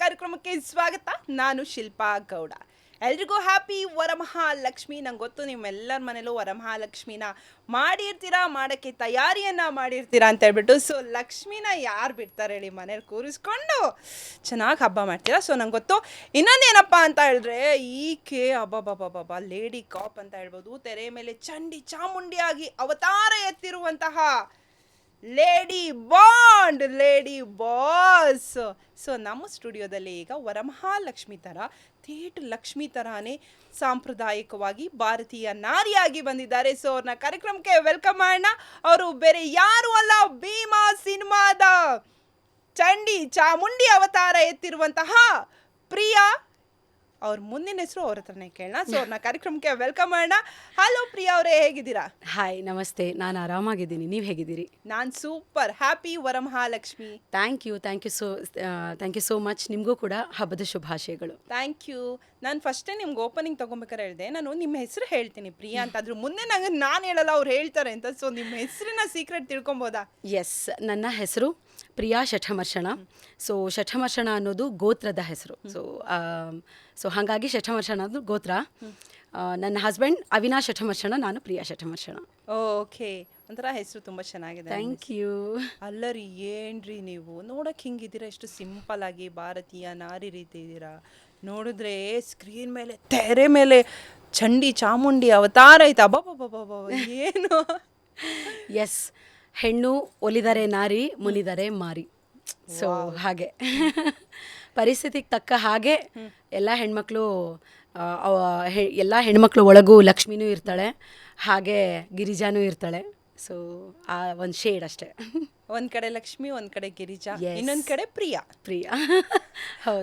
ಕಾರ್ಯಕ್ರಮಕ್ಕೆ ಸ್ವಾಗತ. ನಾನು ಶಿಲ್ಪಾ ಗೌಡ. ಎಲ್ರಿಗೂ ಹ್ಯಾಪಿ ವರಮಹಾಲಕ್ಷ್ಮಿ. ನಂಗೆ ಗೊತ್ತು ನಿಮ್ಮೆಲ್ಲರ ಮನೇಲೂ ವರಮಹಾಲಕ್ಷ್ಮಿನ ಮಾಡಿರ್ತೀರಾ, ಮಾಡೋಕ್ಕೆ ತಯಾರಿಯನ್ನು ಮಾಡಿರ್ತೀರಾ ಅಂತ ಹೇಳ್ಬಿಟ್ಟು ಸೊ ಲಕ್ಷ್ಮಿನ ಯಾರು ಬಿಡ್ತಾರೆ ಹೇಳಿ ಮನೇಲಿ ಕೂರಿಸ್ಕೊಂಡು ಚೆನ್ನಾಗಿ ಹಬ್ಬ ಮಾಡ್ತೀರಾ? ಸೊ ನಂಗೆ ಗೊತ್ತು. ಇನ್ನೊಂದೇನಪ್ಪ ಅಂತ ಹೇಳಿದ್ರೆ, ಈಕೆ ಅಬ್ಬಬ್ಬಬ್ಬಬ್ಬ ಲೇಡಿ ಕಾಪ್ ಅಂತ ಹೇಳ್ಬೋದು, ತೆರೆ ಮೇಲೆ ಚಂಡಿ ಚಾಮುಂಡಿಯಾಗಿ ಅವತಾರ ಎತ್ತಿರುವಂತಹ lady Bond, lady boss. So ನಮ್ಮ ಸ್ಟುಡಿಯೋದಲ್ಲಿ ಈಗ ವರಮಹಾಲಕ್ಷ್ಮಿ ಥರ, ಥೇಟ್ ಲಕ್ಷ್ಮಿ ಥರಾನೇ ಸಾಂಪ್ರದಾಯಿಕವಾಗಿ ಭಾರತೀಯ ನಾರಿಯಾಗಿ ಬಂದಿದ್ದಾರೆ. ಸೊ ಅವ್ರನ್ನ ಕಾರ್ಯಕ್ರಮಕ್ಕೆ ವೆಲ್ಕಮ್ ಮಾಡೋಣ. ಅವರು ಬೇರೆ ಯಾರು ಅಲ್ಲ, ಭೀಮಾ ಸಿನಿಮಾದ ಚಂಡಿ ಚಾಮುಂಡಿ ಅವತಾರ ಎತ್ತಿರುವಂತಹ ಪ್ರಿಯಾ ಅವ್ರ ಮುಂದಿನ ಹೆಸರು ಅವ್ರ ಹತ್ರನೇ ಕೇಳೋಣ. ಸೊ ಅವ್ರನ್ನ ಕಾರ್ಯಕ್ರಮಕ್ಕೆ ವೆಲ್ಕಮ್ ಮಾಡೋಣ. ಹಲೋ ಪ್ರಿಯಾ ಅವರೇ ಹೇಗಿದ್ದೀರಾ? ಹಾಯ್ ನಮಸ್ತೆ. ನಾನು ಆರಾಮಾಗಿದ್ದೀನಿ. ನೀವು ಹೇಗಿದ್ದೀರಿ? ನಾನು super happy Varamahalakshmi. Thank you thank you so thank you so much ನಿಮಗೂ ಕೂಡ ಹಬ್ಬದ ಶುಭಾಶಯಗಳು. ಥ್ಯಾಂಕ್ ಯು ನಾನು ಫಸ್ಟೇ ನಿಮ್ಗೆ ಓಪನಿಂಗ್ ತೊಗೊಬೇಕಾರೆ ಹೇಳಿದೆ. ನಾನು ನಿಮ್ಮ ಹೆಸರು ಹೇಳ್ತೀನಿ ಪ್ರಿಯಾ ಅಂತ. ಅದ್ರ ಮುಂದೆ ನಂಗೆ ನಾನು ಹೇಳಲ್ಲ ಅವ್ರು ಹೇಳ್ತಾರೆ ಅಂತ. ಸೊ ನಿಮ್ಮ ಹೆಸರಿನ ಸೀಕ್ರೆಟ್ ತಿಳ್ಕೊಬೋದಾ? ಎಸ್ ನನ್ನ ಹೆಸರು ಪ್ರಿಯಾ ಶಠಮರ್ಷಣ. ಸೊ ಶಠಮರ್ಷಣ ಅನ್ನೋದು ಗೋತ್ರದ ಹೆಸರು. ಸೊ ಸೊ ಹಾಗಾಗಿ ಶಠಮರ್ಷಣ ಅನ್ನೋದು ಗೋತ್ರ. ನನ್ನ ಹಸ್ಬೆಂಡ್ ಅವಿನಾಶ್ ಶಠಮರ್ಷಣ ನಾನು ಪ್ರಿಯಾ ಶಠಮರ್ಷಣ. ಓಕೆ ಒಂಥರ ಹೆಸರು ತುಂಬ ಚೆನ್ನಾಗಿದೆ ಥ್ಯಾಂಕ್ ಯು ಅಲ್ಲರಿ ಏನ್ರಿ ನೀವು? ನೋಡೋಕೆ ಹಿಂಗಿದ್ದೀರಾ? ಎಷ್ಟು ಸಿಂಪಲ್ ಆಗಿ ಭಾರತೀಯ ನಾರಿ ರೀತಿ ಇದ್ದೀರಾ? ನೋಡಿದ್ರೆ ಸ್ಕ್ರೀನ್ ಮೇಲೆ ತೆರೆ ಮೇಲೆ ಚಂಡಿ ಚಾಮುಂಡಿ ಅವತಾರ ಐತೆ. ಅಬ್ಬಬ್ಬಬ್ಬಬ್ಬ ಏನು? ಎಸ್ ಹೆಣ್ಣು ಒಲಿದರೆ ನಾರಿ ಮುನಿದರೆ ಮಾರಿ. ಸೊ ಹಾಗೆ. ಪರಿಸ್ಥಿತಿಗೆ ತಕ್ಕ ಹಾಗೆ ಎಲ್ಲ ಹೆಣ್ಮಕ್ಳು ಎಲ್ಲ ಹೆಣ್ಮಕ್ಳು ಒಳಗೂ ಲಕ್ಷ್ಮಿನೂ ಇರ್ತಾಳೆ ಹಾಗೆ ಗಿರಿಜಾನೂ ಇರ್ತಾಳೆ. ಸೊ ಆ ಒಂದು ಶೇಡ್ ಅಷ್ಟೇ. ಒಂದ್ ಕಡೆ ಲಕ್ಷ್ಮಿ ಒಂದ್ ಕಡೆ ಗಿರಿಜಾ Yes. ಇನ್ನೊಂದ್ ಕಡೆ ಪ್ರಿಯಾ. ಪ್ರಿಯ. ಹೌದು.